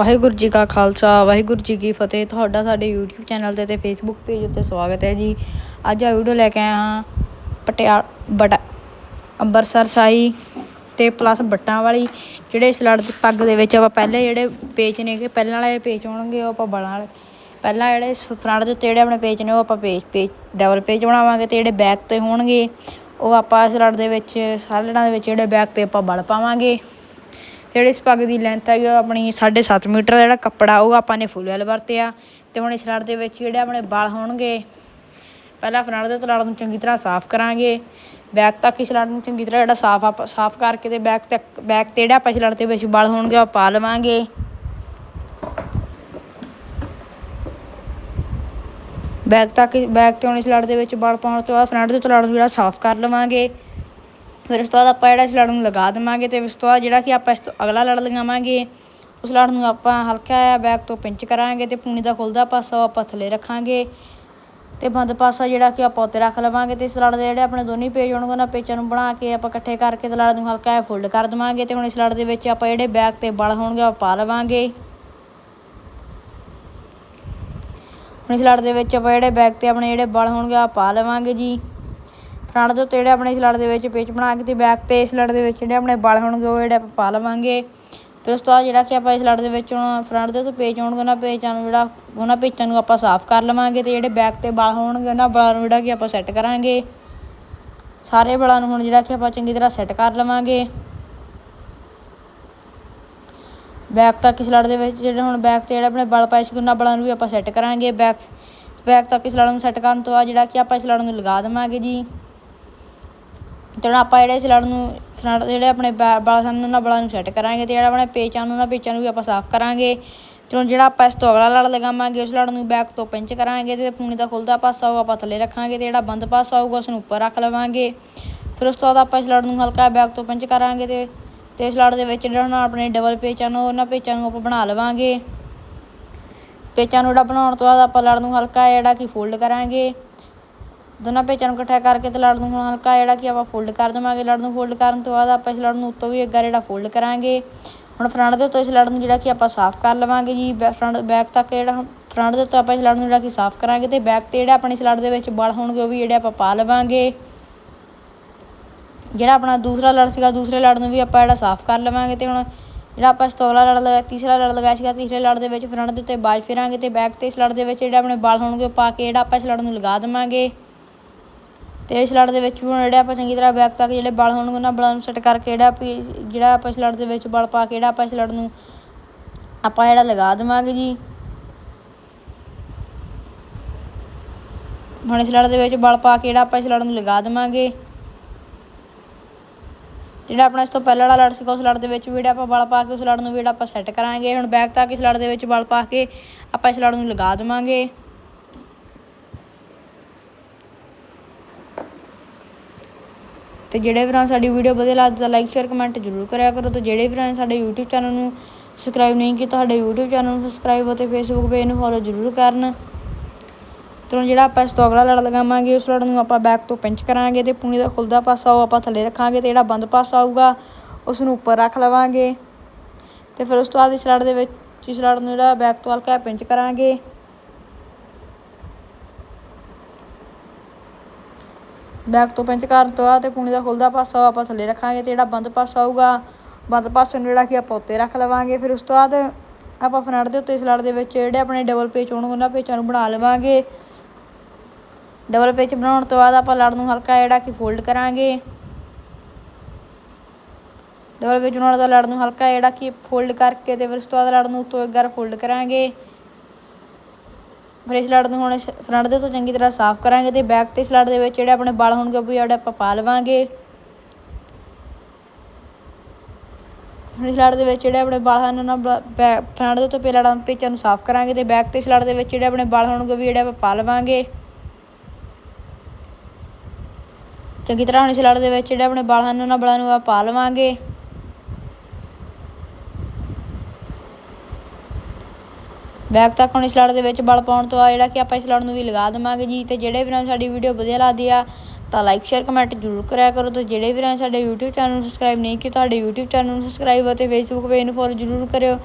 ਵਾਹਿਗੁਰੂ ਜੀ ਕਾ ਖਾਲਸਾ, ਵਾਹਿਗੁਰੂ ਜੀ ਕੀ ਫਤਿਹ। ਤੁਹਾਡਾ ਸਾਡੇ YouTube ਚੈਨਲ ਤੇ ਤੇ Facebook ਪੇਜ ਉੱਤੇ ਸਵਾਗਤ ਹੈ ਜੀ। ਅੱਜ ਆ ਵੀਡੀਓ ਲੈ ਕੇ ਆਏ ਹਾਂ ਪਟਿਆ, ਬਟਾ, ਅੰਬਰਸਰ ਸਾਈ ਤੇ ਪਲੱਸ ਬੱਟਾਂ ਵਾਲੀ, ਜਿਹੜੇ ਇਸ ਲੜ, ਪੱਗ ਦੇ ਵਿੱਚ ਆਪਾਂ ਪਹਿਲੇ ਜਿਹੜੇ ਪੇਚ ਨੇਗੇ ਪਹਿਲਾਂ ਵਾਲੇ ਪੇਚ ਹੋਣਗੇ, ਉਹ ਆਪਾਂ ਬਲਾਂ ਵਾਲੇ ਪਹਿਲਾਂ ਜਿਹੜੇ ਫਰੰਟ ਦੇ ਉੱਤੇ ਜਿਹੜੇ ਆਪਣੇ ਪੇਚ ਨੇ, ਉਹ ਆਪਾਂ ਪੇਜ ਪੇਜ ਡਬਲ ਪੇਜ ਬਣਾਵਾਂਗੇ ਤੇ ਜਿਹੜੇ ਬੈਕ ਤੇ ਹੋਣਗੇ, ਉਹ ਆਪਾਂ ਇਸ ਲੜ ਦੇ ਵਿੱਚ, ਸਾਰੇ ਲੜਾਂ ਦੇ ਵਿੱਚ ਜਿਹੜੇ ਬੈਕ ਤੇ ਆਪਾਂ ਬਲ ਪਾਵਾਂਗੇ। ਜਿਹੜੀ ਇਸ ਪੱਗ ਦੀ ਲੈਂਥ ਹੈਗੀ ਉਹ ਆਪਣੀ 7.5 ਮੀਟਰ ਦਾ ਜਿਹੜਾ ਕੱਪੜਾ, ਉਹ ਆਪਾਂ ਨੇ ਫੁੱਲ ਵੈਲ ਵਰਤਿਆ। ਤੇ ਹੁਣ ਇਸ ਲੜ ਦੇ ਵਿੱਚ ਜਿਹੜੇ ਆਪਣੇ ਬਲ ਹੋਣਗੇ, ਪਹਿਲਾਂ ਫਰੰਟ ਦੇ ਤਲਾੜ ਨੂੰ ਚੰਗੀ ਤਰ੍ਹਾਂ ਸਾਫ਼ ਕਰਾਂਗੇ। ਬੈਕ ਤੱਕ ਇਸ ਲੜ ਨੂੰ ਚੰਗੀ ਤਰ੍ਹਾਂ ਜਿਹੜਾ ਸਾਫ਼ ਆਪ, ਸਾਫ਼ ਕਰਕੇ ਤੇ ਬੈਕ ਤੱਕ ਬੈਕ ਤੇ ਜਿਹੜਾ ਆਪਾਂ ਇਸ ਲੜ ਦੇ ਵਿੱਚ ਬਲ ਹੋਣਗੇ, ਉਹ ਪਾ ਲਵਾਂਗੇ। ਬੈਕ ਤੱਕ ਬੈਕ ਤੇ ਹੁਣ ਇਸ ਲੜ ਦੇ ਵਿੱਚ ਬਲ ਪਾਉਣ ਤੋਂ ਬਾਅਦ ਫਰੰਟ ਦੇ ਤਲਾੜ ਨੂੰ ਜਿਹੜਾ ਸਾਫ਼ ਕਰ ਲਵਾਂਗੇ। ਫਿਰ ਉਸ ਤੋਂ ਬਾਅਦ ਆਪਾਂ ਜਿਹੜਾ ਇਸ ਲੜ ਨੂੰ ਲਗਾ ਦੇਵਾਂਗੇ ਤੇ ਉਸ ਤੋਂ ਬਾਅਦ ਜਿਹੜਾ ਕਿ ਆਪਾਂ ਇਸ ਤੋਂ ਅਗਲਾ ਲੜ ਲਗਾਵਾਂਗੇ, ਉਸ ਲੜ ਨੂੰ ਆਪਾਂ ਹਲਕਾ ਜਿਹਾ ਬੈਕ ਤੋਂ ਪਿੰਚ ਕਰਾਂਗੇ ਤੇ ਪੂਣੀ ਦਾ ਖੁੱਲਦਾ ਪਾਸਾ ਉਹ ਆਪਾਂ ਥੱਲੇ ਰੱਖਾਂਗੇ ਤੇ ਬੰਦ ਪਾਸਾ ਜਿਹੜਾ ਕਿ ਆਪਾਂ ਉੱਤੇ ਰੱਖ ਲਵਾਂਗੇ ਤੇ ਇਸ ਲੜ ਦੇ ਜਿਹੜੇ ਆਪਣੇ ਦੋਨੇ ਪੇਜ ਹੋਣਗੇ, ਉਹਨਾਂ ਪੇਚਾਂ ਨੂੰ ਬਣਾ ਕੇ ਆਪਾਂ ਇਕੱਠੇ ਕਰਕੇ ਤੇ ਲੜ ਨੂੰ ਹਲਕਾ ਜਿਹਾ ਫੋਲਡ ਕਰ ਦੇਵਾਂਗੇ ਤੇ ਹੁਣ ਇਸ ਲੜ ਦੇ ਵਿੱਚ ਆਪਾਂ ਜਿਹੜੇ ਬੈਕ ਤੇ ਬਲ ਹੋਣਗੇ ਉਹ ਪਾ ਲਵਾਂਗੇ। ਹੁਣ ਇਸ ਲੜ ਦੇ ਵਿੱਚ ਆਪਾਂ ਜਿਹੜੇ ਬੈਕ ਤੇ ਆਪਣੇ ਜਿਹੜੇ ਬਲ ਹੋਣਗੇ ਆ ਪਾ ਲਵਾਂਗੇ ਜੀ। ਫਰੰਟ ਦੇ ਉੱਤੇ ਜਿਹੜੇ ਆਪਣੇ ਇਸ ਦੇ ਵਿੱਚ ਪੇਚ ਬਣਾ ਕੇ ਤੇ ਬੈਕ ਤੇ ਸਲੜ ਦੇ ਵਿੱਚ ਜਿਹੜੇ ਆਪਣੇ ਬਲ ਹੋਣਗੇ ਉਹ ਜਿਹੜੇ ਆਪਾਂ ਪਾ ਲਵਾਂਗੇ। ਫਿਰ ਉਸ ਤੋਂ ਬਾਅਦ ਜਿਹੜਾ ਕਿ ਆਪਾਂ ਇਸ ਲੜ ਦੇ ਵਿੱਚ ਹੁਣ ਫਰੰਟ ਦੇ ਉੱਤੇ ਪੇਜ ਹੋਣਗੇ ਉਹਨਾਂ ਪੇਚਾਂ ਨੂੰ ਜਿਹੜਾ, ਉਹਨਾਂ ਪੇਚਾਂ ਨੂੰ ਆਪਾਂ ਸਾਫ਼ ਕਰ ਲਵਾਂਗੇ ਤੇ ਜਿਹੜੇ ਬੈਕ ਤੇ ਬਲ ਹੋਣਗੇ, ਉਹਨਾਂ ਬਲਾਂ ਨੂੰ ਜਿਹੜਾ ਕਿ ਆਪਾਂ ਸੈੱਟ ਕਰਾਂਗੇ। ਸਾਰੇ ਬਲਾਂ ਨੂੰ ਹੁਣ ਜਿਹੜਾ ਕਿ ਆਪਾਂ ਚੰਗੀ ਤਰ੍ਹਾਂ ਸੈੱਟ ਕਰ ਲਵਾਂਗੇ। ਬੈਕ ਤੱਕ ਇਸ ਲੜ ਦੇ ਵਿੱਚ ਜਿਹੜੇ ਹੁਣ ਬੈਕ ਤੇ ਜਿਹੜੇ ਆਪਣੇ ਬਲ ਪਾਏ ਸੀ ਉਹਨਾਂ ਬਲਾਂ ਨੂੰ ਵੀ ਆਪਾਂ ਸੈੱਟ ਕਰਾਂਗੇ। ਬੈਕ ਬੈਕ ਤੱਕ ਇਸ ਲੜ ਨੂੰ ਸੈੱਟ ਕਰਨ ਤੋਂ ਬਾਅਦ ਜਿਹੜਾ ਕਿ ਆਪਾਂ ਇਸ ਲੜ ਨੂੰ ਲਗਾ ਦੇਵਾਂਗੇ ਜੀ। ਤੇ ਹੁਣ ਆਪਾਂ ਜਿਹੜੇ ਇਸ ਲੜ ਨੂੰ ਫਰੰਟ ਜਿਹੜੇ ਆਪਣੇ ਬਲ ਸਨ ਉਹਨਾਂ ਬਲਾਂ ਨੂੰ ਸੈੱਟ ਕਰਾਂਗੇ ਤੇ ਜਿਹੜਾ ਆਪਣੇ ਪੇਚਾਂ ਨੂੰ ਉਹਨਾਂ ਪੇਚਾਂ ਨੂੰ ਵੀ ਆਪਾਂ ਸਾਫ਼ ਕਰਾਂਗੇ। ਤੇ ਹੁਣ ਜਿਹੜਾ ਆਪਾਂ ਇਸ ਤੋਂ ਅਗਲਾ ਲੜ ਲਗਾਵਾਂਗੇ, ਉਸ ਲੜ ਨੂੰ ਬੈਕ ਤੋਂ ਪਿੰਚ ਕਰਾਂਗੇ ਤੇ ਪੂਣੀ ਦਾ ਖੁੱਲਦਾ ਪਾਸਾ ਹੋਊਗਾ ਆਪਾਂ ਥੱਲੇ ਰੱਖਾਂਗੇ ਤੇ ਜਿਹੜਾ ਬੰਦ ਪਾਸਾ ਹੋਊਗਾ, ਉਸ ਨੂੰ ਉੱਪਰ ਰੱਖ ਲਵਾਂਗੇ। ਫਿਰ ਉਸ ਤੋਂ ਬਾਅਦ ਆਪਾਂ ਇਸ ਲੜ ਨੂੰ ਹਲਕਾ ਬੈਕ ਤੋਂ ਪਿੰਚ ਕਰਾਂਗੇ ਤੇ ਤੇ ਇਸ ਲੜ ਦੇ ਵਿੱਚ ਜਿਹੜਾ ਹੁਣ ਆਪਣੇ ਡਬਲ ਪੇਚਾਂ ਨੂੰ ਉਹਨਾਂ ਪੇਚਾਂ ਨੂੰ ਆਪਾਂ ਬਣਾ ਲਵਾਂਗੇ। ਪੇਚਾਂ ਨੂੰ ਜਿਹੜਾ ਬਣਾਉਣ ਤੋਂ ਬਾਅਦ ਆਪਾਂ ਲੜ ਨੂੰ ਹਲਕਾ ਜਿਹੜਾ ਕਿ ਫੋਲਡ ਕਰਾਂਗੇ। ਦੋਨਾਂ ਪੇਚਾਂ ਨੂੰ ਇਕੱਠਾ ਕਰਕੇ ਤੇ ਲੜ ਨੂੰ ਹੁਣ ਹਲਕਾ ਜਿਹੜਾ ਕਿ ਆਪਾਂ ਫੋਲਡ ਕਰ ਦੇਵਾਂਗੇ। ਲੜ ਨੂੰ ਫੋਲਡ ਕਰਨ ਤੋਂ ਬਾਅਦ ਆਪਾਂ ਇਸ ਲੜ ਨੂੰ ਉੱਤੋਂ ਵੀ ਅੱਗਾ ਜਿਹੜਾ ਫੋਲਡ ਕਰਾਂਗੇ। ਹੁਣ ਫਰੰਟ ਦੇ ਉੱਤੇ ਇਸ ਲੜ ਨੂੰ ਜਿਹੜਾ ਕਿ ਆਪਾਂ ਸਾਫ਼ ਕਰ ਲਵਾਂਗੇ ਜੀ। ਫਰੰਟ ਬੈਕ ਤੱਕ ਜਿਹੜਾ ਫਰੰਟ ਦੇ ਉੱਤੇ ਆਪਾਂ ਇਸ ਲੜ ਨੂੰ ਜਿਹੜਾ ਕਿ ਸਾਫ਼ ਕਰਾਂਗੇ ਤੇ ਬੈਕ ਤੇ ਜਿਹੜਾ ਆਪਣੀ ਇਸ ਲੜ ਦੇ ਵਿੱਚ ਬਲ ਹੋਣਗੇ ਉਹ ਵੀ ਜਿਹੜੇ ਆਪਾਂ ਪਾ ਲਵਾਂਗੇ। ਜਿਹੜਾ ਆਪਣਾ ਦੂਸਰਾ ਲੜ ਸੀਗਾ, ਦੂਸਰੇ ਲੜ ਨੂੰ ਵੀ ਆਪਾਂ ਜਿਹੜਾ ਸਾਫ਼ ਕਰ ਲਵਾਂਗੇ ਤੇ ਹੁਣ ਜਿਹੜਾ ਆਪਾਂ ਇਸ ਲੜ ਲਗਾ ਤੀਸਰਾ ਲੜ ਲਗਾਇਆ ਸੀਗਾ, ਤੀਸਰੇ ਲੜ ਦੇ ਵਿੱਚ ਫਰੰਟ ਦੇ ਉੱਤੇ ਬਾਜ ਫਿਰਾਂਗੇ ਤੇ ਬੈਕ ਤੇ ਇਸ ਲੜ ਦੇ ਵਿੱਚ ਜਿਹੜੇ ਆਪਣੇ ਬਲ ਹੋਣਗੇ ਉਹ ਪਾ ਕੇ ਜਿਹੜਾ ਆਪਾਂ ਇਸ ਲੜ ਨੂੰ ਲਗਾ ਦੇਵਾਂਗੇ। ਤੇ ਇਸ ਲੜ ਦੇ ਵਿੱਚ ਵੀ ਹੁਣ ਜਿਹੜੇ ਆਪਾਂ ਚੰਗੀ ਤਰ੍ਹਾਂ ਬੈਕ ਤੱਕ ਜਿਹੜੇ ਬਲ ਹੋਣਗੇ, ਉਹਨਾਂ ਬਲਾਂ ਨੂੰ ਸੈੱਟ ਕਰਕੇ ਜਿਹੜਾ ਜਿਹੜਾ ਆਪਾਂ ਇਸ ਲੜ ਦੇ ਵਿੱਚ ਬਲ ਪਾ ਕੇ ਜਿਹੜਾ ਆਪਾਂ ਇਸ ਲੜ ਨੂੰ ਆਪਾਂ ਜਿਹੜਾ ਲਗਾ ਦੇਵਾਂਗੇ ਜੀ। ਹੁਣ ਇਸ ਲੜ ਦੇ ਵਿੱਚ ਬਲ ਪਾ ਕੇ ਜਿਹੜਾ ਆਪਾਂ ਇਸ ਲੜ ਨੂੰ ਲਗਾ ਦੇਵਾਂਗੇ। ਜਿਹੜਾ ਆਪਣਾ ਇਸ ਤੋਂ ਪਹਿਲਾਂ ਵਾਲਾ ਲੜ ਸੀਗਾ, ਉਸ ਲੜ ਦੇ ਵਿੱਚ ਵੀ ਜਿਹੜਾ ਆਪਾਂ ਬਲ ਪਾ ਕੇ ਉਸ ਲੜ ਨੂੰ ਵੀ ਜਿਹੜਾ ਆਪਾਂ ਸੈੱਟ ਕਰਾਂਗੇ। ਹੁਣ ਬੈਕ ਤੱਕ ਇਸ ਲੜ ਦੇ ਵਿੱਚ ਬਲ ਪਾ ਕੇ ਆਪਾਂ ਇਸ ਲੜ ਨੂੰ ਲਗਾ ਦੇਵਾਂਗੇ। ਤੇ ਜਿਹੜੇ ਵੀਰਾਂ ਸਾਡੀ ਵੀਡੀਓ ਵਧੀਆ ਲੱਗਦੀ ਤਾਂ ਲਾਈਕ ਸ਼ੇਅਰ ਕਮੈਂਟ ਜ਼ਰੂਰ ਕਰਿਆ ਕਰੋ ਤੇ ਜਿਹੜੇ ਵੀਰਾਂ ਨੇ ਸਾਡੇ YouTube ਚੈਨਲ ਨੂੰ ਸਬਸਕ੍ਰਾਈਬ ਨਹੀਂ ਕੀਤਾ, ਸਾਡੇ YouTube ਚੈਨਲ ਨੂੰ ਸਬਸਕ੍ਰਾਈਬ ਅਤੇ Facebook ਪੇਜ ਨੂੰ ਫੋਲੋ ਜ਼ਰੂਰ ਕਰਨ। ਤੇ ਜਿਹੜਾ ਆਪਾਂ ਇਸ ਤੋਂ ਅਗਲਾ ਲੜ ਲਗਾਵਾਂਗੇ, ਉਸ ਲੜ ਨੂੰ ਆਪਾਂ ਬੈਕ ਤੋਂ ਪਿੰਚ ਕਰਾਂਗੇ ਤੇ ਪੂਣੀ ਦਾ ਖੁੱਲਦਾ ਪਾਸਾ ਉਹ ਆਪਾਂ ਥੱਲੇ ਰੱਖਾਂਗੇ ਤੇ ਜਿਹੜਾ ਬੰਦ ਪਾਸਾ ਆਊਗਾ ਉਸ ਨੂੰ ਉੱਪਰ ਰੱਖ ਲਵਾਂਗੇ। ਤੇ ਫਿਰ ਉਸ ਤੋਂ ਬਾਅਦ ਇਸ ਲੜ ਦੇ ਵਿੱਚ, ਇਸ ਲੜ ਨੂੰ ਜਿਹੜਾ ਬੈਕ ਤੋਂ ਹਲਕਾ ਪਿੰਚ ਕਰਾਂਗੇ। ਬੈਕ ਤੋਂ ਪਿੰਚ ਕਰਨ ਤੋਂ ਬਾਅਦ ਤੇ ਪੂਣੀ ਦਾ ਖੁੱਲਦਾ ਪਾਸਾ ਆਪਾਂ ਥੱਲੇ ਰੱਖਾਂਗੇ ਤੇ ਜਿਹੜਾ ਬੰਦ ਪਾਸਾ ਆਊਗਾ, ਬੰਦ ਪਾਸੇ ਨੂੰ ਜਿਹੜਾ ਕਿ ਆਪਾਂ ਉੱਤੇ ਰੱਖ ਲਵਾਂਗੇ। ਫਿਰ ਉਸ ਤੋਂ ਬਾਅਦ ਆਪਾਂ ਫਰੰਟ ਦੇ ਉੱਤੇ ਇਸ ਲੜ ਦੇ ਵਿੱਚ ਜਿਹੜੇ ਆਪਣੇ ਡਬਲ ਪੇਚ ਹੋਣਗੇ, ਉਹਨਾਂ ਪੇਚਾਂ ਨੂੰ ਬਣਾ ਲਵਾਂਗੇ। ਡਬਲ ਪੇਚ ਬਣਾਉਣ ਤੋਂ ਬਾਅਦ ਆਪਾਂ ਲੜ ਨੂੰ ਹਲਕਾ ਜਿਹੜਾ ਕਿ ਫੋਲਡ ਕਰਾਂਗੇ। ਡਬਲ ਪੇਚ ਬਣਾਉਣ ਦਾ ਲੜ ਨੂੰ ਹਲਕਾ ਜਿਹੜਾ ਕਿ ਫੋਲਡ ਕਰਕੇ ਤੇ ਫਿਰ ਉਸ ਤੋਂ ਬਾਅਦ ਲੜ ਨੂੰ ਉੱਤੋਂ ਇੱਕ ਵਾਰ ਫੋਲਡ ਕਰਾਂਗੇ। ਫਿਰ ਸਲੜ ਨੂੰ ਹੁਣ ਫਰੰਟ ਦੇ ਤੋਂ ਚੰਗੀ ਤਰ੍ਹਾਂ ਸਾਫ਼ ਕਰਾਂਗੇ ਤੇ ਬੈਕ ਤੇ ਇਸ ਦੇ ਵਿੱਚ ਜਿਹੜੇ ਆਪਣੇ ਬਲ ਹੋਣਗੇ ਉਹ ਵੀ ਜਿਹੜੇ ਆਪਾਂ ਪਾ ਲਵਾਂਗੇ। ਹੁਣ ਇਸ ਦੇ ਵਿੱਚ ਜਿਹੜੇ ਆਪਣੇ ਬਲ ਹਨ, ਉਹਨਾਂ ਫਰੰਟ ਦੇ ਤੋਂ ਪਹਿਲਾਂ ਲੜਾਂ ਨੂੰ ਸਾਫ਼ ਕਰਾਂਗੇ ਤੇ ਬੈਕ ਤੇ ਇਸ ਦੇ ਵਿੱਚ ਜਿਹੜੇ ਆਪਣੇ ਬਲ ਹੋਣਗੇ ਉਹ ਵੀ ਜਿਹੜੇ ਆਪਾਂ ਪਾ ਲਵਾਂਗੇ। ਚੰਗੀ ਤਰ੍ਹਾਂ ਹੁਣ ਇਸ ਦੇ ਵਿੱਚ ਜਿਹੜੇ ਆਪਣੇ ਬਲ ਹਨ, ਉਹਨਾਂ ਬਲਾਂ ਨੂੰ ਆਪਾਂ ਪਾ ਲਵਾਂਗੇ। ਬੈਕ ਤੱਕ ਹੁਣ ਇਸ ਲੜ ਦੇ ਵਿੱਚ ਬਲ ਪਾਉਣ ਤੋਂ ਬਾਅਦ ਜਿਹੜਾ ਕਿ ਆਪਾਂ ਇਸ ਲੜ ਨੂੰ ਵੀ ਲਗਾ ਦੇਵਾਂਗੇ ਜੀ। ਤੇ ਜਿਹੜੇ ਵੀਰਾਂ ਸਾਡੀ ਵੀਡੀਓ ਵਧੀਆ ਲੱਗਦੀ ਆ, ਤਾਂ ਲਾਈਕ ਸ਼ੇਅਰ ਕਮੈਂਟ ਜ਼ਰੂਰ ਕਰਿਆ ਕਰੋ। ਤੇ ਜਿਹੜੇ ਵੀਰਾਂ ਸਾਡੇ YouTube ਚੈਨਲ ਨੂੰ ਸਬਸਕ੍ਰਾਈਬ ਨਹੀਂ ਕੀਤਾ ਤੁਹਾਡੇ YouTube ਚੈਨਲ ਨੂੰ ਸਬਸਕ੍ਰਾਈਬ ਅਤੇ Facebook ਪੇਜ ਨੂੰ ਫੋਲੋ ਜ਼ਰੂਰ ਕਰਿਓ।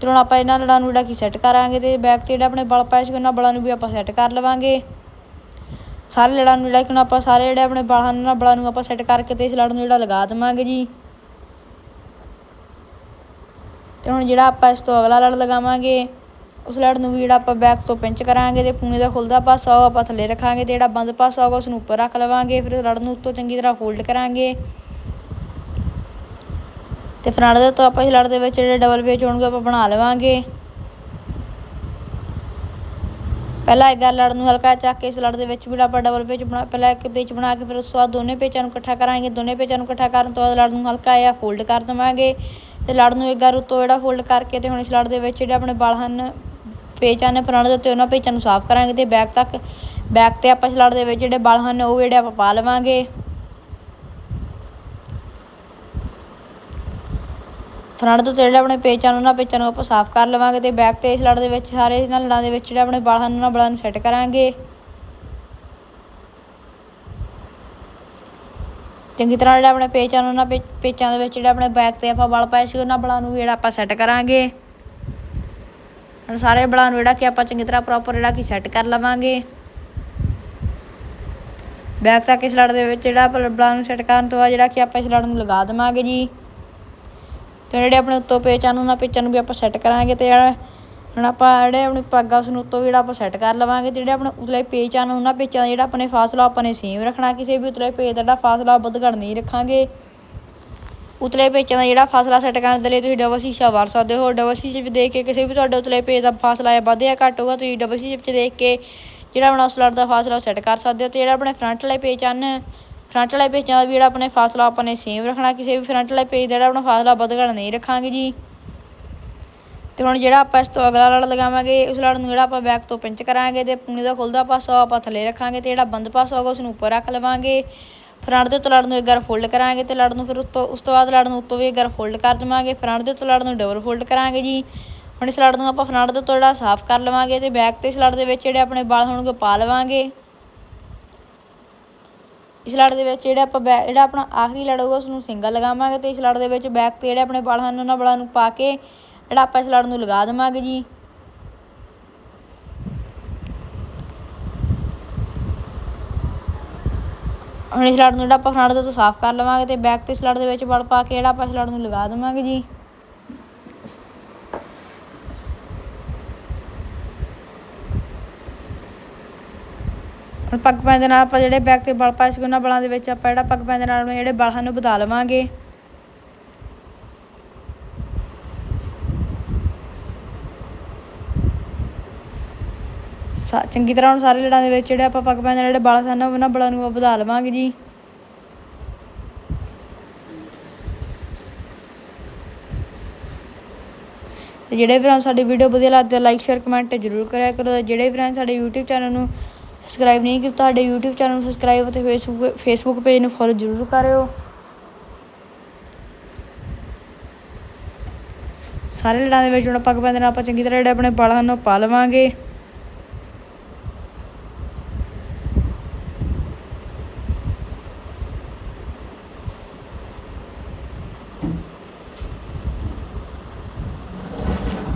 ਤੇ ਹੁਣ ਆਪਾਂ ਇਹਨਾਂ ਲੜਾਂ ਨੂੰ ਜਿਹੜਾ ਕਿ ਸੈੱਟ ਕਰਾਂਗੇ ਤੇ ਬੈਕ ਤੇ ਜਿਹੜਾ ਆਪਣੇ ਬਲ ਪਾਇਆ ਸੀ, ਉਹਨਾਂ ਬਲਾਂ ਨੂੰ ਵੀ ਆਪਾਂ ਸੈੱਟ ਕਰ ਲਵਾਂਗੇ। ਸਾਰੇ ਲੜਾਂ ਨੂੰ ਜਿਹੜਾ ਕਿ ਹੁਣ ਆਪਾਂ ਸਾਰੇ ਜਿਹੜੇ ਆਪਣੇ ਬਲ ਹਨ ਉਹਨਾਂ ਬਲਾਂ ਨੂੰ ਆਪਾਂ ਸੈੱਟ ਕਰਕੇ ਤੇ ਇਸ ਲੜ ਨੂੰ ਜਿਹੜਾ ਲਗਾ ਦੇਵਾਂਗੇ ਜੀ। ਤੇ ਹੁਣ ਜਿਹੜਾ ਆਪਾਂ ਇਸ ਤੋਂ ਅਗਲਾ ਲੜ ਲਗਾਵਾਂਗੇ ਉਸ ਲੜ ਨੂੰ ਵੀ ਜਿਹੜਾ ਆਪਾਂ ਬੈਕ ਤੋਂ ਪਿੰਚ ਕਰਾਂਗੇ ਤੇ ਪੂਣੇ ਦਾ ਖੁੱਲਦਾ ਪਾਸਾ, ਉਹ ਆਪਾਂ ਥੱਲੇ ਰੱਖਾਂਗੇ ਤੇ ਜਿਹੜਾ ਬੰਦ ਪਾਸਾ ਹੋਗਾ ਉਸ ਨੂੰ ਉੱਪਰ ਰੱਖ ਲਵਾਂਗੇ, ਫਿਰ ਲੜ ਨੂੰ ਉੱਤੋਂ ਚੰਗੀ ਤਰ੍ਹਾਂ ਫੋਲਡ ਕਰਾਂਗੇ। ਤੇ ਫਰੰਟ ਦੇ ਤੋਂ ਆਪਾਂ ਇਸ ਲੜ ਦੇ ਵਿੱਚ ਜਿਹੜੇ ਡਬਲ ਪੇਚ ਹੋਣਗੇ ਆਪਾਂ ਬਣਾ ਲਵਾਂਗੇ। ਪਹਿਲਾਂ ਇੱਕ ਲੜ ਨੂੰ ਹਲਕਾ ਚੱਕ ਕੇ ਇਸ ਲੜ ਦੇ ਵਿੱਚ ਵੀ ਆਪਾਂ ਡਬਲ ਪੇਚ ਬਣਾ, ਪਹਿਲਾਂ ਇੱਕ ਪੇਚ ਬਣਾ ਕੇ ਫਿਰ ਉਸ ਤੋਂ ਬਾਅਦ ਦੋਨੇ ਪੇਚਾਂ ਨੂੰ ਇਕੱਠਾ ਕਰਾਂਗੇ, ਦੋਨੇ ਪੇਚਾਂ ਨੂੰ ਇਕੱਠਾ ਕਰਨ ਤੋਂ ਬਾਅਦ ਲੜ ਨੂੰ ਹਲਕਾ ਜਿਹਾ ਫੋਲਡ ਕਰ ਦਵਾਂਗੇ। ਤੇ ਲੜ ਨੂੰ ਇੱਕ ਗਾਰ ਉੱਤੋਂ ਜਿਹੜਾ ਫੋਲਡ ਕਰਕੇ ਤੇ ਹੁਣ ਇਸ ਲੜ ਦੇ ਵਿੱਚ ਜਿਹੜੇ ਆਪਣੇ ਬਲ ਹਨ ਪੇਚ ਹਨ ਫਰੰਟ ਦੇ ਉੱਤੇ ਉਹਨਾਂ ਪੇਚਾਂ ਨੂੰ ਸਾਫ਼ ਕਰਾਂਗੇ ਤੇ ਬੈਕ ਤੱਕ ਬੈਕ ਤੇ ਆਪਾਂ ਇਸ ਦੇ ਵਿੱਚ ਜਿਹੜੇ ਬਲ ਹਨ ਉਹ ਜਿਹੜੇ ਆਪਾਂ ਪਾ ਲਵਾਂਗੇ। ਫਰੰਟ ਤੋਂ ਜਿਹੜੇ ਆਪਣੇ ਪੇਚਾਂ ਨੂੰ, ਉਹਨਾਂ ਪੇਚਾਂ ਨੂੰ ਆਪਾਂ ਸਾਫ਼ ਕਰ ਲਵਾਂਗੇ ਤੇ ਬੈਕ ਤੇ ਇਸ ਦੇ ਵਿੱਚ, ਸਾਰੇ ਨਲਾਂ ਦੇ ਵਿੱਚ ਜਿਹੜੇ ਆਪਣੇ ਬਲ ਹਨ ਉਹਨਾਂ ਬਲਾਂ ਨੂੰ ਸੈੱਟ ਕਰਾਂਗੇ। ਚੰਗੀ ਤਰ੍ਹਾਂ ਜਿਹੜਾ ਆਪਣੇ ਪੇਚਾਂ ਨੂੰ, ਉਹਨਾਂ ਪੇਚਾਂ ਦੇ ਵਿੱਚ ਜਿਹੜੇ ਆਪਣੇ ਬੈਕ ਤੇ ਆਪਾਂ ਬਲ ਪਾਏ ਸੀ, ਉਹਨਾਂ ਬਲਾਂ ਨੂੰ ਜਿਹੜਾ ਆਪਾਂ ਸੈੱਟ ਕਰਾਂਗੇ। ਹੁਣ ਸਾਰੇ ਬਲਾਂ ਨੂੰ ਜਿਹੜਾ ਕਿ ਆਪਾਂ ਚੰਗੀ ਤਰ੍ਹਾਂ ਪ੍ਰੋਪਰ ਜਿਹੜਾ ਕਿ ਸੈੱਟ ਕਰ ਲਵਾਂਗੇ। ਬੈਕ ਤੱਕ ਇਸ ਲੜ ਦੇ ਵਿੱਚ ਜਿਹੜਾ ਬਲਾਂ ਨੂੰ ਸੈੱਟ ਕਰਨ ਤੋਂ ਬਾਅਦ ਜਿਹੜਾ ਕਿ ਆਪਾਂ ਇਸ ਲੜ ਨੂੰ ਲਗਾ ਦੇਵਾਂਗੇ ਜੀ। ਤੇ ਜਿਹੜੇ ਆਪਣੇ ਉੱਤੋਂ ਪੇਚਾਂ ਨੂੰ ਉਹਨਾਂ ਪੇਚਾਂ ਨੂੰ ਵੀ ਆਪਾਂ ਸੈੱਟ ਕਰਾਂਗੇ ਤੇ ਹੁਣ ਆਪਾਂ ਜਿਹੜੇ ਆਪਣੇ ਪੱਗ ਆ ਉਸ ਨੂੰ ਉੱਤੋਂ ਜਿਹੜਾ ਆਪਾਂ ਸੈੱਟ ਕਰ ਲਵਾਂਗੇ ਜਿਹੜੇ ਆਪਣੇ ਉਤਲੇ ਪੇਚਾਂ ਨੂੰ ਉਹਨਾਂ ਪੇਚਾਂ ਦਾ ਜਿਹੜਾ ਆਪਣੇ ਫਾਸਲਾ ਆਪਾਂ ਨੇ ਸੇਮ ਰੱਖਣਾ, ਕਿਸੇ ਵੀ ਉਤਲੇ ਪੇਚ ਦਾ ਜਿਹੜਾ ਫਾਸਲਾ ਵੱਧ ਘੱਟ ਨਹੀਂ ਰੱਖਾਂਗੇ। ਉਤਲੇ ਪੇਚਾਂ ਦਾ ਜਿਹੜਾ ਫਾਸਲਾ ਸੈੱਟ ਕਰਨ ਦੇ ਲਈ ਤੁਸੀਂ ਡਬਲ ਸ਼ੀਸ਼ਾ ਵਰ ਸਕਦੇ ਹੋ। ਡਬਲ ਸ਼ੀਸ਼ੇ ਵਿੱਚ ਦੇਖ ਕੇ ਕਿਸੇ ਵੀ ਤੁਹਾਡੇ ਉਤਲੇ ਪੇਚ ਦਾ ਫਾਸਲਾ ਹੈ ਵੱਧ ਜਾਂ ਘੱਟ ਹੋਗਾ ਤੁਸੀਂ ਡਬਲ ਸ਼ੀਸ਼ੇ ਵਿੱਚ ਦੇਖ ਕੇ ਜਿਹੜਾ ਆਪਣਾ ਉਸ ਲੜ ਦਾ ਫਾਸਲਾ ਸੈੱਟ ਕਰ ਸਕਦੇ ਹੋ ਤੇ ਜਿਹੜਾ ਆਪਣੇ ਫਰੰਟ ਵਾਲੇ ਪੇਚ ਹਨ ਫਰੰਟ ਵਾਲੇ ਪੇਚਾਂ ਦਾ ਵੀ ਜਿਹੜਾ ਆਪਣੇ ਫਾਸਲਾ ਆਪਾਂ ਨੇ ਸੇਮ ਰੱਖਣਾ, ਕਿਸੇ ਵੀ ਫਰੰਟ ਵਾਲੇ ਪੇਜ ਦਾ ਜਿਹੜਾ ਆਪਣਾ ਫਾਸਲਾ ਵੱਧ ਘੱਟ ਨਹੀਂ ਰੱਖਾਂਗੇ ਜੀ। ਤੇ ਹੁਣ ਜਿਹੜਾ ਆਪਾਂ ਇਸ ਤੋਂ ਅਗਲਾ ਲੜ ਲਗਾਵਾਂਗੇ, ਉਸ ਲੜ ਨੂੰ ਜਿਹੜਾ ਆਪਾਂ ਬੈਕ ਤੋਂ ਪਿੰਚ ਕਰਾਂਗੇ ਤੇ ਪੁਣੀ ਦਾ ਖੁੱਲਦਾ ਪਾਸਾ ਆਪਾਂ ਥੱਲੇ ਰੱਖਾਂਗੇ ਤੇ ਜਿਹੜਾ ਬੰਦ ਪਾਸਾ ਹੋਗਾ ਉਸ ਨੂੰ ਉੱਪਰ ਰੱਖ ਲਵਾਂਗੇ। ਫਰੰਟ ਦੇ ਉੱਤੇ ਲੜ ਨੂੰ ਇੱਕ ਵਾਰ ਫੋਲਡ ਕਰਾਂਗੇ ਤੇ ਲੜ ਨੂੰ ਫਿਰ ਉੱਤੋਂ, ਉਸ ਤੋਂ ਬਾਅਦ ਲੜ ਨੂੰ ਉੱਤੋਂ ਵੀ ਇੱਕ ਵਾਰ ਫੋਲਡ ਕਰ ਦੇਵਾਂਗੇ ਫਰੰਟ ਦੇ ਉੱਤੇ ਲੜ ਨੂੰ ਡਬਲ ਫੋਲਡ ਕਰਾਂਗੇ ਜੀ। ਹੁਣ ਇਸ ਲੜ ਨੂੰ ਆਪਾਂ ਫਰੰਟ ਦੇ ਉੱਤੋਂ ਜਿਹੜਾ ਸਾਫ਼ ਕਰ ਲਵਾਂਗੇ ਤੇ ਬੈਕ ਤੇ ਇਸ ਲੜ ਦੇ ਵਿੱਚ ਜਿਹੜੇ ਆਪਣੇ ਵਾਲ ਹੋਣਗੇ ਪਾ ਲਵਾਂਗੇ। ਇਸ ਲੜ ਦੇ ਵਿੱਚ ਜਿਹੜਾ ਆਪਾਂ ਜਿਹੜਾ ਆਪਣਾ ਆਖਰੀ ਲੜ ਹੋਊਗਾ ਉਸ ਨੂੰ ਸਿੰਗਲ ਲਗਾਵਾਂਗੇ ਤੇ ਇਸ ਲੜ ਦੇ ਵਿੱਚ ਬੈਕ ਤੇ ਜਿਹੜੇ ਆਪਣੇ ਵਾਲ ਹਨ, ਉਹਨਾਂ ਵਾਲਾਂ ਨੂੰ ਪਾ ਕੇ ਜਿਹੜਾ ਆਪਾਂ ਇਸ ਲੜ ਨੂੰ ਲਗਾ ਦੇਵਾਂਗੇ ਜੀ। ਹੁਣ ਇਸ ਲੜ ਨੂੰ ਜਿਹੜਾ ਆਪਾਂ ਫਰੰਟ ਤੋਂ ਸਾਫ਼ ਕਰ ਲਵਾਂਗੇ ਤੇ ਬੈਕ ਤੇ ਸਲੜ ਦੇ ਵਿੱਚ ਵਲ ਪਾ ਕੇ ਜਿਹੜਾ ਆਪਾਂ ਇਸ ਨੂੰ ਲਗਾ ਦੇਵਾਂਗੇ ਜੀ। ਹੁਣ ਪੱਗ ਪੈਣ ਦੇ ਨਾਲ ਆਪਾਂ ਜਿਹੜੇ ਬੈਕ ਤੇ ਬਲ ਪਾਏ ਸੀ ਉਹਨਾਂ ਬਲਾਂ ਦੇ ਵਿੱਚ ਆਪਾਂ ਜਿਹੜਾ ਪੱਗ ਪੈਣ ਦੇ ਨਾਲ ਜਿਹੜੇ ਬਲ ਹਨ ਵਧਾ ਲਵਾਂਗੇ। ਚੰਗੀ ਤਰ੍ਹਾਂ ਹੁਣ ਸਾਰੇ ਲੜਾਂ ਦੇ ਵਿੱਚ ਜਿਹੜੇ ਆਪਾਂ ਪੱਗ ਪੈਂਦੇ ਜਿਹੜੇ ਬਲ ਹਨ ਉਹਨਾਂ ਬਲਾਂ ਨੂੰ ਵਧਾ ਲਵਾਂਗੇ ਜੀ। ਤੇ ਜਿਹੜੇ ਵੀਰਾਂ ਸਾਡੀ ਵੀਡੀਓ ਵਧੀਆ ਲੱਗਦੀ ਹੈ ਲਾਈਕ ਸ਼ੇਅਰ ਕਮੈਂਟ ਜ਼ਰੂਰ ਕਰਿਆ ਕਰੋ। ਜਿਹੜੇ ਵੀਰਾਂ ਸਾਡੇ YouTube ਚੈਨਲ ਨੂੰ ਸਬਸਕ੍ਰਾਈਬ ਨਹੀਂ ਕੀਤਾ ਸਾਡੇ YouTube ਚੈਨਲ ਨੂੰ ਸਬਸਕ੍ਰਾਈਬ ਅਤੇ ਫੇਸਬੁੱਕ ਫੇਸਬੁੱਕ ਪੇਜ ਨੂੰ ਫੋਲੋ ਜ਼ਰੂਰ ਕਰਿਓ। ਸਾਰੇ ਲੜਾਂ ਦੇ ਵਿੱਚ ਹੁਣ ਪੱਗ ਪੈਂਦੇ ਨਾਲ ਆਪਾਂ ਚੰਗੀ ਤਰ੍ਹਾਂ ਜਿਹੜੇ ਆਪਣੇ ਵਾਲ ਹਨ ਉਹ ਪਾ ਲਵਾਂਗੇ।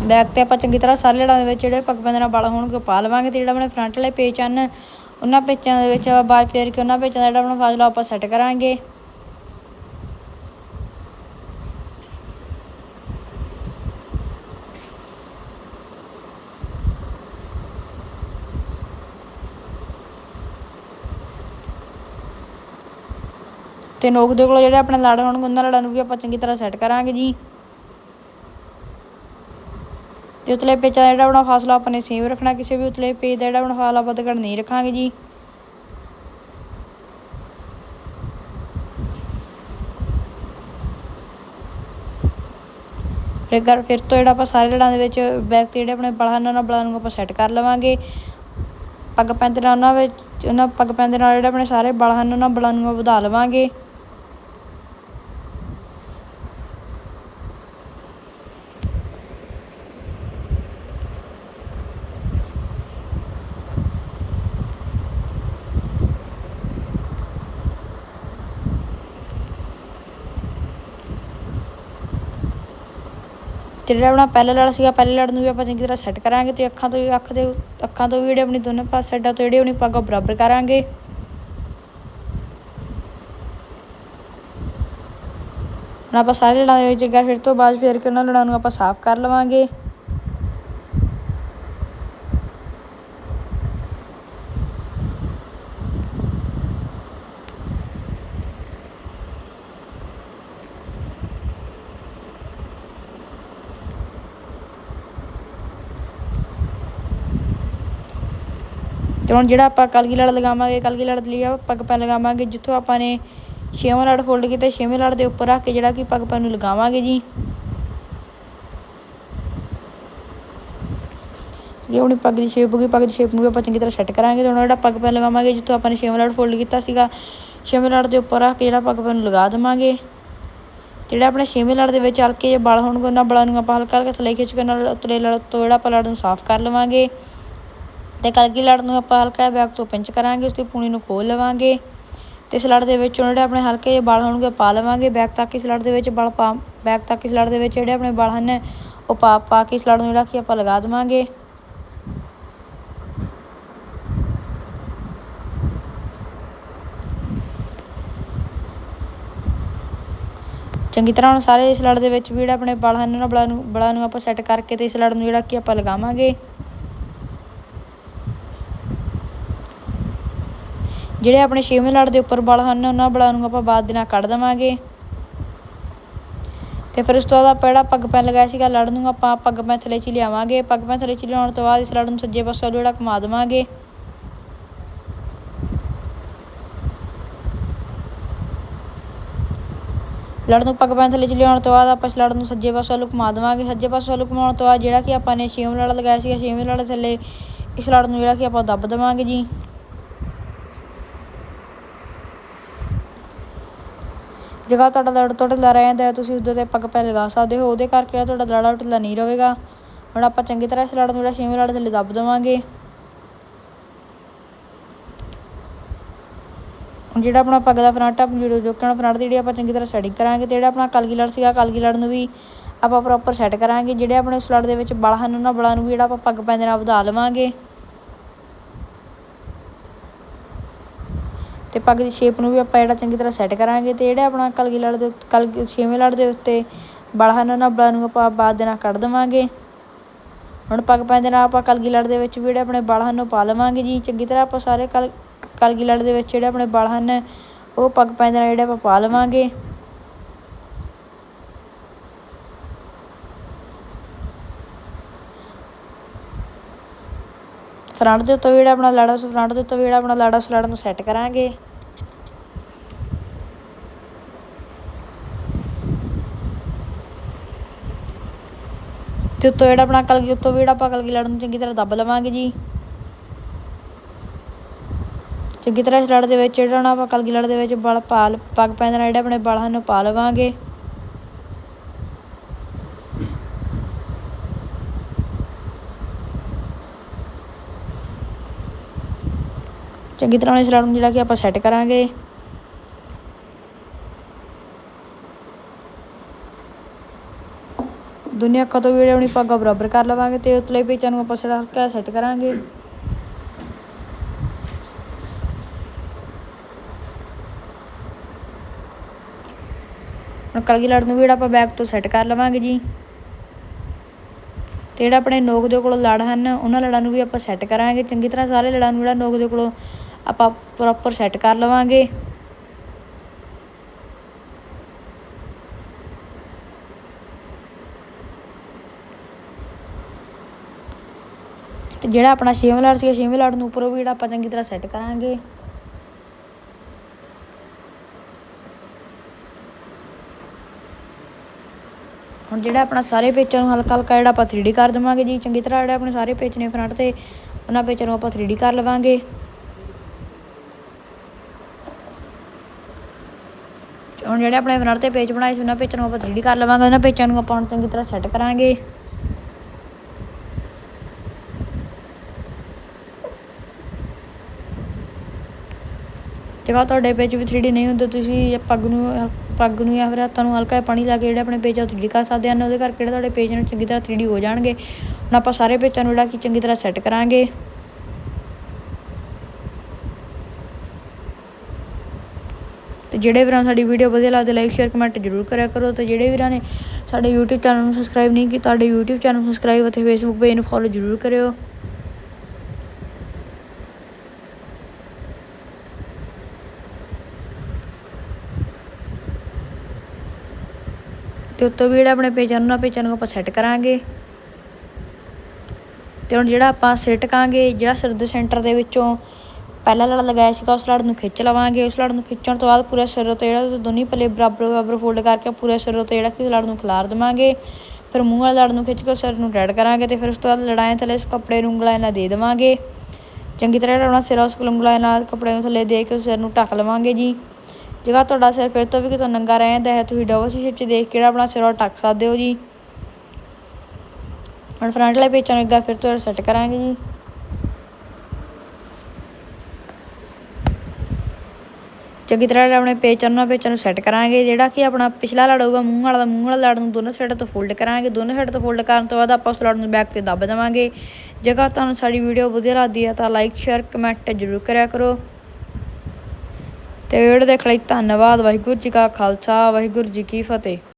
ਬੈਕ ਤੇ ਆਪਾਂ ਚੰਗੀ ਤਰ੍ਹਾਂ ਸਾਰੇ ਲੜਾਂ ਦੇ ਵਿੱਚ ਜਿਹੜੇ ਪੱਗ ਨਾਲ ਵਾਲ ਹੋਣਗੇ ਪਾ ਲਵਾਂਗੇ, ਤੇ ਜਿਹੜਾ ਆਪਣੇ ਫਰੰਟ ਵਾਲੇ ਪੇਚ ਹਨ ਉਹਨਾਂ ਪੇਚਾਂ ਦੇ ਵਿੱਚ ਬਾਅਦ ਫੇਰ ਕੇ ਉਹਨਾਂ ਪੇਚਾਂ ਦਾ ਜਿਹੜਾ ਆਪਣਾ ਫਾਸਲਾ ਆਪਾਂ ਸੈੱਟ ਕਰਾਂਗੇ। ਤੇ ਨੋਕ ਦੇ ਕੋਲ ਜਿਹੜੇ ਆਪਣੇ ਲੜ ਹੋਣਗੇ, ਉਹਨਾਂ ਲੜਾਂ ਨੂੰ ਵੀ ਆਪਾਂ ਚੰਗੀ ਤਰ੍ਹਾਂ ਸੈੱਟ ਕਰਾਂਗੇ ਜੀ। ਤੇ ਉਤਲੇ ਪੇਚ ਦਾ ਜਿਹੜਾ ਆਪਣਾ ਫਾਸਲਾ ਆਪਾਂ ਨੇ ਸੇਮ ਰੱਖਣਾ ਕਿਸੇ ਵੀ ਉਤਲੇ ਪੇਜ ਦਾ ਜਿਹੜਾ ਆਪਣਾ ਫਾਸਲਾ ਵੱਧ ਘੱਟ ਨਹੀਂ ਰੱਖਾਂਗੇ ਜੀ। ਫਿਰ ਫਿਰ ਤੋਂ ਜਿਹੜਾ ਆਪਾਂ ਸਾਰੇ ਲੜਾਂ ਦੇ ਵਿੱਚ ਬੈਕ ਤੇ ਜਿਹੜੇ ਆਪਣੇ ਬਲਾਂ ਨਾਲ ਬਲਾਂ ਨੂੰ ਆਪਾਂ ਸੈੱਟ ਕਰ ਲਵਾਂਗੇ। ਪੱਗ ਪੈਂਦੇ ਨਾਲ ਉਹਨਾਂ ਵਿੱਚ, ਉਹਨਾਂ ਪੱਗ ਪੈਂਦੇ ਨਾਲ ਜਿਹੜੇ ਆਪਣੇ ਸਾਰੇ ਬਲ ਹਨ ਉਹਨਾਂ ਬਲਾਂ ਨੂੰ ਵਧਾ ਲਵਾਂਗੇ। ਤੇ ਜਿਹੜਾ ਆਪਣਾ ਪਹਿਲਾ ਲੜ ਸੀਗਾ, ਪਹਿਲੇ ਲੜ ਨੂੰ ਵੀ ਆਪਾਂ ਚੰਗੀ ਤਰ੍ਹਾਂ ਸੈੱਟ ਕਰਾਂਗੇ ਤੇ ਅੱਖਾਂ ਤੋਂ ਵੀ ਅੱਖ ਦੇ ਅੱਖਾਂ ਤੋਂ ਵੀ ਜਿਹੜੇ ਆਪਣੀ ਦੋਨੇ ਪਾਸੇ ਸਾਈਡਾਂ ਤੋਂ ਜਿਹੜੇ ਆਪਣੀ ਪੱਗ ਬਰਾਬਰ ਕਰਾਂਗੇ। ਹੁਣ ਆਪਾਂ ਸਾਰੇ ਲੜਾਂ ਦੇ ਵਿੱਚ ਇੱਕ ਫਿਰ ਤੋਂ ਬਾਅਦ ਫਿਰ ਕੇ ਉਹਨਾਂ ਲੜਾਂ ਨੂੰ ਆਪਾਂ ਸਾਫ਼ ਕਰ ਲਵਾਂਗੇ। ਤੇ ਹੁਣ ਜਿਹੜਾ ਆਪਾਂ ਕਲਗੀ ਲੜ ਲਗਾਵਾਂਗੇ ਕਲਗੀ ਲੜ ਲਈ ਆ ਪੱਗ ਪੈ ਲਗਾਵਾਂਗੇ, ਜਿੱਥੋਂ ਆਪਾਂ ਨੇ ਛੇਵਾਂ ਲੜ ਫੋਲਡ ਕੀਤਾ, ਛੇਵੇਂ ਲੜ ਦੇ ਉੱਪਰ ਰੱਖ ਕੇ ਜਿਹੜਾ ਕਿ ਪੱਗ ਪੈ ਨੂੰ ਲਗਾਵਾਂਗੇ ਜੀ। ਜਿਹੜੀ ਆਪਣੀ ਪੱਗ ਦੀ ਸ਼ੇਪ ਹੋ ਗਈ, ਪੱਗ ਦੀ ਸ਼ੇਪ ਨੂੰ ਵੀ ਆਪਾਂ ਚੰਗੀ ਤਰ੍ਹਾਂ ਸੈੱਟ ਕਰਾਂਗੇ ਤੇ ਹੁਣ ਜਿਹੜਾ ਪੱਗ ਪੈ ਲਗਾਵਾਂਗੇ, ਜਿੱਥੋਂ ਆਪਾਂ ਨੇ ਛੇਵਾਂ ਲੜ ਫੋਲਡ ਕੀਤਾ ਸੀਗਾ, ਛੇਵੇਂ ਲੜ ਦੇ ਉੱਪਰ ਰੱਖ ਕੇ ਜਿਹੜਾ ਪੱਗ ਪੈ ਨੂੰ ਲਗਾ ਦੇਵਾਂਗੇ। ਜਿਹੜਾ ਆਪਣੇ ਛੇਵੇਂ ਲੜ ਦੇ ਵਿੱਚ ਹਲਕੇ ਜਿਹੇ ਬਲ ਹੋਣਗੇ, ਉਹਨਾਂ ਬਲਾਂ ਨੂੰ ਆਪਾਂ ਹਲਕਾ ਹਲਕਾ ਥੱਲੇ ਖਿੱਚ ਕੇ ਨਾਲ ਉਤਲੇ ਲੜ ਤੋਂ ਜਿਹੜਾ ਆਪਾਂ ਲੜ ਨੂੰ ਸਾਫ਼ ਕਰ ਲਵਾਂਗੇ। ਤੇ ਕਲਗੀ ਲੜ ਨੂੰ ਆਪਾਂ ਹਲਕਾ ਬੈਗ ਤੋਂ ਪਿੰਚ ਕਰਾਂਗੇ, ਉਸਦੀ ਪੂਣੀ ਨੂੰ ਖੋਲ ਲਵਾਂਗੇ ਤੇ ਇਸ ਲੜ ਦੇ ਵਿੱਚ ਜਿਹੜੇ ਆਪਣੇ ਹਲਕੇ ਜਿਹੇ ਬਲ ਹੋਣਗੇ ਪਾ ਲਵਾਂਗੇ। ਬੈਗ ਤੱਕ ਇਸ ਲੜ ਦੇ ਵਿੱਚ ਬਲ ਪਾ, ਬੈਗ ਤੱਕ ਇਸ ਲੜ ਦੇ ਵਿੱਚ ਜਿਹੜੇ ਆਪਣੇ ਬਲ ਹਨ, ਉਹ ਪਾ ਪਾ ਕੇ ਇਸ ਲੜ ਨੂੰ ਜਿਹੜਾ ਕਿ ਆਪਾਂ ਲਗਾ ਦੇਵਾਂਗੇ। ਚੰਗੀ ਤਰ੍ਹਾਂ ਹੁਣ ਸਾਰੇ ਇਸ ਲੜ ਦੇ ਵਿੱਚ ਵੀ ਜਿਹੜਾ ਆਪਣੇ ਬਲ ਹਨ, ਉਹਨਾਂ ਬਲਾਂ ਨੂੰ ਬਲਾਂ ਨੂੰ ਆਪਾਂ ਸੈੱਟ ਕਰਕੇ ਤੇ ਇਸ ਲੜ ਨੂੰ ਜਿਹੜਾ ਕਿ ਆਪਾਂ ਲਗਾਵਾਂਗੇ। ਜਿਹੜੇ ਆਪਣੇ ਛੇਵੇਂ ਲੜ ਦੇ ਉੱਪਰ ਬਲ ਹਨ, ਉਹਨਾਂ ਬਲਾਂ ਨੂੰ ਆਪਾਂ ਬਾਅਦ ਦੇ ਨਾਲ ਕੱਢ ਦੇਵਾਂਗੇ। ਤੇ ਫਿਰ ਉਸ ਤੋਂ ਬਾਅਦ ਆਪਾਂ ਜਿਹੜਾ ਪੱਗ ਪੈਨ ਲਗਾਇਆ ਸੀਗਾ ਲੜ ਨੂੰ ਆਪਾਂ ਪੱਗ ਪੈਨ ਥੱਲੇ ਚ ਲਿਆਵਾਂਗੇ। ਪੱਗ ਪੈਨ ਥੱਲੇ ਚ ਲਿਆਉਣ ਤੋਂ ਬਾਅਦ ਇਸ ਲੜ ਨੂੰ ਸੱਜੇ ਪਾਸੇ ਜਿਹੜਾ ਘੁਮਾ ਦੇਵਾਂਗੇ। ਲੜ ਨੂੰ ਪੱਗ ਪੈਨ ਥੱਲੇ ਚ ਲਿਆਉਣ ਤੋਂ ਬਾਅਦ ਆਪਾਂ ਇਸ ਲੜ ਨੂੰ ਸੱਜੇ ਪਾਸੇ ਵੱਲ ਘੁਮਾ ਦੇਵਾਂਗੇ। ਸੱਜੇ ਪਾਸੇ ਵੱਲ ਘੁਮਾਉਣ ਤੋਂ ਬਾਅਦ ਜਿਹੜਾ ਕਿ ਆਪਾਂ ਨੇ ਛੇਵੇਂ ਲੜ ਲਗਾਇਆ ਸੀਗਾ, ਛੇਵੇਂ ਲੜ ਥੱਲੇ, ਇਸ ਲੜ ਨੂੰ ਜਿਹੜਾ ਕਿ ਆਪਾਂ ਦੱਬ ਦੇਵਾਂਗੇ ਜੀ। ਜਗ੍ਹਾ ਤੁਹਾਡਾ ਲੜ ਤੋਂ ਢਿੱਲਾ ਰਹਿ ਜਾਂਦਾ ਹੈ, ਤੁਸੀਂ ਉਹਦੇ ਤੇ ਪੱਗ ਪੈ ਲਗਾ ਸਕਦੇ ਹੋ, ਉਹਦੇ ਕਰਕੇ ਜਿਹੜਾ ਤੁਹਾਡਾ ਲੜਾ ਢਿੱਲਾ ਨਹੀਂ ਰਹੇਗਾ। ਹੁਣ ਆਪਾਂ ਚੰਗੀ ਤਰ੍ਹਾਂ ਇਸ ਲੜ ਨੂੰ ਜਿਹੜਾ ਛੇਵੇਂ ਲੜ ਥੱਲੇ ਦੱਬ ਦੇਵਾਂਗੇ। ਜਿਹੜਾ ਆਪਣਾ ਪੱਗ ਦਾ ਫਰੰਟ ਆ ਜਿਹੜਾ ਜੋ ਕਿ ਫਰੰਟ ਦੀ ਜਿਹੜੀ ਆਪਾਂ ਚੰਗੀ ਤਰ੍ਹਾਂ ਸੈਟਿੰਗ ਕਰਾਂਗੇ ਤੇ ਜਿਹੜਾ ਆਪਣਾ ਕਲਗੀ ਲੜ ਸੀਗਾ, ਕਲਗੀ ਲੜ ਨੂੰ ਵੀ ਆਪਾਂ ਪ੍ਰੋਪਰ ਸੈੱਟ ਕਰਾਂਗੇ। ਜਿਹੜੇ ਆਪਣੇ ਉਸ ਲੜ ਦੇ ਵਿੱਚ ਬਲ ਹਨ ਉਹਨਾਂ ਬਲਾਂ ਨੂੰ ਵੀ ਜਿਹੜਾ ਆਪਾਂ ਪੱਗ ਪੈਂਦੇ ਨਾਲ ਵਧਾ ਲਵਾਂਗੇ। ਪੱਗ ਦੀ ਸ਼ੇਪ ਨੂੰ ਵੀ ਆਪਾਂ ਜਿਹੜਾ ਚੰਗੀ ਤਰ੍ਹਾਂ ਸੈੱਟ ਕਰਾਂਗੇ ਤੇ ਜਿਹੜਾ ਆਪਣਾ ਕਲਗੀ ਲੜ ਦੇ ਕਲਗੀ ਛੇਵੇਂ ਲੜ ਦੇ ਉੱਤੇ ਬਲ ਹਨ ਉਹਨਾਂ ਬਲਾਂ ਨੂੰ ਆਪਾਂ ਬਾਅਦ ਦੇ ਨਾਲ ਕੱਢ ਦੇਵਾਂਗੇ। ਹੁਣ ਪੱਗ ਪੈਂਦੇ ਨਾਲ ਆਪਾਂ ਕਲਗੀ ਲੜ ਦੇ ਵਿੱਚ ਵੀ ਜਿਹੜੇ ਆਪਣੇ ਬਲ ਹਨ ਉਹ ਪਾ ਲਵਾਂਗੇ ਜੀ। ਚੰਗੀ ਤਰ੍ਹਾਂ ਆਪਾਂ ਸਾਰੇ ਕਲ, ਕਲਗੀ ਲੜ ਦੇ ਵਿੱਚ ਜਿਹੜੇ ਆਪਣੇ ਬਲ ਹਨ ਉਹ ਪੱਗ ਪੈਂਦੇ ਨਾਲ ਜਿਹੜੇ ਆਪਾਂ ਪਾ ਲਵਾਂਗੇ। ਫਰੰਟ ਦੇ ਉੱਤੇ ਜਿਹੜਾ ਆਪਣਾ ਲਾੜਾ, ਫਰੰਟ ਦੇ ਉੱਤੇ ਜਿਹੜਾ ਆਪਣਾ ਲਾੜਾ, ਉਸ ਨੂੰ ਸੈੱਟ ਕਰਾਂਗੇ। ਤੇ ਉੱਤੋਂ ਜਿਹੜਾ ਆਪਣਾ ਕਲਗੀ, ਉੱਤੋਂ ਵੀ ਜਿਹੜਾ ਆਪਾਂ ਕਲਗੀ ਲੜ ਨੂੰ ਚੰਗੀ ਤਰ੍ਹਾਂ ਦੱਬ ਲਵਾਂਗੇ ਜੀ। ਚੰਗੀ ਤਰ੍ਹਾਂ ਇਸ ਲੜ ਦੇ ਵਿੱਚ ਜਿਹੜਾ ਨਾ ਆਪਾਂ ਕਲਗੀ ਲੜ ਦੇ ਵਿੱਚ ਬਲ ਪਾ ਪੱਗ ਪੈਂਦੇ ਨਾਲ ਜਿਹੜੇ ਆਪਣੇ ਬਲ ਹਨ ਪਾ ਲਵਾਂਗੇ। ਚੰਗੀ ਤਰ੍ਹਾਂ ਇਸ ਲੜ ਨੂੰ ਜਿਹੜਾ ਕਿ ਆਪਾਂ ਸੈੱਟ ਕਰਾਂਗੇ। ਦੁਨੀਆ ਅੱਖਾਂ ਤੋਂ ਵੀ ਆਪਣੀ ਪੱਗਾਂ ਬਰਾਬਰ ਕਰ ਲਵਾਂਗੇ ਤੇ ਉਤਲੇ ਪੇਚਾਂ ਨੂੰ ਆਪਾਂ ਸਿਰਾ ਹਲਕਾ ਸੈੱਟ ਕਰਾਂਗੇ। ਹੁਣ ਕਲਗੀ ਲੜ ਨੂੰ ਵੀ ਜਿਹੜਾ ਆਪਾਂ ਬੈਕ ਤੋਂ ਸੈੱਟ ਕਰ ਲਵਾਂਗੇ ਜੀ। ਤੇ ਜਿਹੜਾ ਆਪਣੇ ਨੋਕ ਦੇ ਕੋਲ ਲੜ ਹਨ, ਉਹਨਾਂ ਲੜਾਂ ਨੂੰ ਵੀ ਆਪਾਂ ਸੈੱਟ ਕਰਾਂਗੇ। ਚੰਗੀ ਤਰ੍ਹਾਂ ਸਾਰੇ ਲੜਾਂ ਨੂੰ ਜਿਹੜਾ ਨੋਕ ਦੇ ਕੋਲੋਂ ਆਪਾਂ ਪ੍ਰੋਪਰ ਸੈੱਟ ਕਰ ਲਵਾਂਗੇ। ਜਿਹੜਾ ਆਪਣਾ ਛੇਵਾਂ ਲੜ ਸੀਗਾ, ਛੇਵੇਂ ਲੜ ਨੂੰ ਉੱਪਰੋਂ ਵੀ ਜਿਹੜਾ ਆਪਾਂ ਚੰਗੀ ਤਰ੍ਹਾਂ ਸੈੱਟ ਕਰਾਂਗੇ। ਹੁਣ ਜਿਹੜਾ ਆਪਣਾ ਸਾਰੇ ਪੇਚਾਂ ਨੂੰ ਹਲਕਾ ਹਲਕਾ ਜਿਹੜਾ ਆਪਾਂ 3D ਕਰ ਦੇਵਾਂਗੇ ਜੀ, ਚੰਗੀ ਤਰ੍ਹਾਂ ਜਿਹੜੇ ਆਪਣੇ ਸਾਰੇ ਪੇਚ ਨੇ ਫਰੰਟ ਤੇ, ਉਹਨਾਂ ਪੇਚਾਂ ਨੂੰ ਆਪਾਂ 3D ਕਰ ਲਵਾਂਗੇ। ਹੁਣ ਜਿਹੜੇ ਆਪਣੇ ਫਰੰਟ ਤੇ ਪੇਜ ਬਣਾਏ ਸੀ, ਉਹਨਾਂ ਪੇਚਾਂ ਨੂੰ ਆਪਾਂ 3D ਕਰ ਲਵਾਂਗੇ, ਉਹਨਾਂ ਪੇਚਾਂ ਨੂੰ ਆਪਾਂ ਹੁਣ ਚੰਗੀ ਤਰ੍ਹਾਂ ਸੈੱਟ ਕਰਾਂਗੇ। ਜੇਕਰ ਤੁਹਾਡੇ ਪੇਜ ਵੀ 3D ਨਹੀਂ ਹੁੰਦੇ, ਤੁਸੀਂ ਪੱਗ ਨੂੰ ਪੱਗ ਨੂੰ ਜਾਂ ਫਿਰ ਹੱਥਾਂ ਨੂੰ ਹਲਕਾ ਜਿਹਾ ਪਾਣੀ ਲਾ ਕੇ ਜਿਹੜੇ ਆਪਣੇ ਪੇਜ ਆ 3D ਕਰ ਸਕਦੇ ਹਨ ਉਹਦੇ ਕਰਕੇ ਜਿਹੜੇ ਤੁਹਾਡੇ ਪੇਜ ਨੇ ਚੰਗੀ ਤਰ੍ਹਾਂ 3D ਹੋ ਜਾਣਗੇ। ਹੁਣ ਆਪਾਂ ਸਾਰੇ ਪੇਜਾਂ ਨੂੰ ਜਿਹੜਾ ਕਿ ਚੰਗੀ ਤਰ੍ਹਾਂ ਸੈੱਟ ਕਰਾਂਗੇ। ਤੇ ਜਿਹੜੇ ਵੀਰਾਂ ਨੂੰ ਸਾਡੀ ਵੀਡੀਓ ਵਧੀਆ ਲੱਗਦੇ ਲਾਈਕ ਸ਼ੇਅਰ ਕਮੈਂਟ ਜ਼ਰੂਰ ਕਰਿਆ ਕਰੋ। ਤੇ ਜਿਹੜੇ ਵੀਰਾਂ ਨੇ ਸਾਡੇ YouTube ਚੈਨਲ ਨੂੰ ਸਬਸਕ੍ਰਾਈਬ ਨਹੀਂ ਕੀਤਾ, ਸਾਡੇ YouTube ਚੈਨਲ ਨੂੰ ਸਬਸਕ੍ਰਾਈਬ ਅਤੇ Facebook ਪੇਜ ਨੂੰ ਫੋਲੋ ਜ਼ਰੂਰ ਕਰਿਓ। ਤੇ ਉੱਤੋਂ ਵੀ ਜਿਹੜਾ ਆਪਣੇ ਪੇਜਾਂ ਨੂੰ ਨਾ ਪੇਜਾਂ ਨੂੰ ਆਪਾਂ ਸੈੱਟ ਕਰਾਂਗੇ। ਤੇ ਹੁਣ ਜਿਹੜਾ ਆਪਾਂ ਸਿਰ ਟਕਾਂਗੇ, ਜਿਹੜਾ ਸਿਰ ਦੇ ਸੈਂਟਰ ਦੇ ਵਿੱਚੋਂ ਪਹਿਲਾ ਲੜ ਲਗਾਇਆ ਸੀਗਾ, ਉਸ ਲੜ ਨੂੰ ਖਿੱਚ ਲਵਾਂਗੇ। ਉਸ ਲੜ ਨੂੰ ਖਿੱਚਣ ਤੋਂ ਬਾਅਦ ਪੂਰੇ ਸਿਰ ਉੱਤੇ ਜਿਹੜਾ ਦੋਨੀ ਪੱਲੇ ਬਰਾਬਰ ਬਰਾਬਰ ਫੋਲਡ ਕਰਕੇ ਪੂਰੇ ਸਿਰ ਉੱਤੇ ਜਿਹੜਾ ਕਿ ਲੜ ਨੂੰ ਖਿਲਾਰ ਦੇਵਾਂਗੇ। ਫਿਰ ਮੂੰਹ ਵਾਲੇ ਲੜ ਨੂੰ ਖਿੱਚ ਕੇ ਸਿਰ ਨੂੰ ਡੈਡ ਕਰਾਂਗੇ ਤੇ ਫਿਰ ਉਸ ਤੋਂ ਬਾਅਦ ਲੜਾਈਆਂ ਥੱਲੇ ਇਸ ਕੱਪੜੇ ਨੂੰ ਉਂਗਲਾਂ ਨਾਲ ਦੇ ਦੇਵਾਂਗੇ। ਚੰਗੀ ਤਰ੍ਹਾਂ ਜਿਹੜਾ ਸਿਰ ਉਸ ਉਂਗਲਾਂ ਨਾਲ ਕੱਪੜੇ ਨੂੰ ਥੱਲੇ ਦੇ ਕੇ ਉਸ ਸਿਰ ਨੂੰ ਢੱਕ ਲਵਾਂਗੇ ਜੀ। ਜੇਕਰ ਤੁਹਾਡਾ ਸਿਰ ਫਿਰ ਤੋਂ ਵੀ ਕਿਤੋਂ ਨੰਗਾ ਰਹਿੰਦਾ ਹੈ, ਤੁਸੀਂ ਡਬਲ ਸ਼ੇਪ 'ਚ ਦੇਖ ਕੇ ਆਪਣਾ ਸਿਰ ਉਹ ਢੱਕ ਸਕਦੇ ਹੋ ਜੀ। ਹੁਣ ਫਰੰਟ ਵਾਲੇ ਪੇਚਾਂ ਨੂੰ ਇੱਦਾਂ ਫਿਰ ਤੋਂ ਸੈੱਟ ਕਰਾਂਗੇ ਜੀ। ਚੰਗੀ ਤਰ੍ਹਾਂ ਆਪਣੇ ਪੇਚਾਂ ਨੂੰ ਪੇਚਾਂ ਨੂੰ ਸੈੱਟ ਕਰਾਂਗੇ, ਜਿਹੜਾ ਕਿ ਆਪਣਾ ਪਿਛਲਾ ਲੜ ਹੋਊਗਾ, ਮੂੰਹ ਵਾਲਾ ਦਾ ਮੂੰਹ ਵਾਲਾ ਲੜ ਨੂੰ ਦੋਨੋਂ ਸਾਈਡਾਂ ਤੋਂ ਫੋਲਡ ਕਰਾਂਗੇ। ਦੋਨੋਂ ਸਾਈਡ ਤੋਂ ਫੋਲਡ ਕਰਨ ਤੋਂ ਬਾਅਦ ਆਪਾਂ ਉਸ ਲੜ ਨੂੰ ਬੈਕ ਤੇ ਦੱਬ ਦੇਵਾਂਗੇ। ਜੇਕਰ ਤੁਹਾਨੂੰ ਸਾਡੀ ਵੀਡੀਓ ਵਧੀਆ ਲੱਗਦੀ ਹੈ ਤਾਂ ਲਾਈਕ ਸ਼ੇਅਰ ਕਮੈਂਟ ਜ਼ਰੂਰ ਕਰਿਆ ਕਰੋ। ਤੇ ਵੀਡੀਓ ਦੇਖਣ ਲਈ ਧੰਨਵਾਦ ਵਾਹਿਗੁਰੂ ਜੀ ਕਾ ਖਾਲਸਾ ਵਾਹਿਗੁਰੂ ਜੀ ਕੀ ਫਤਿਹ।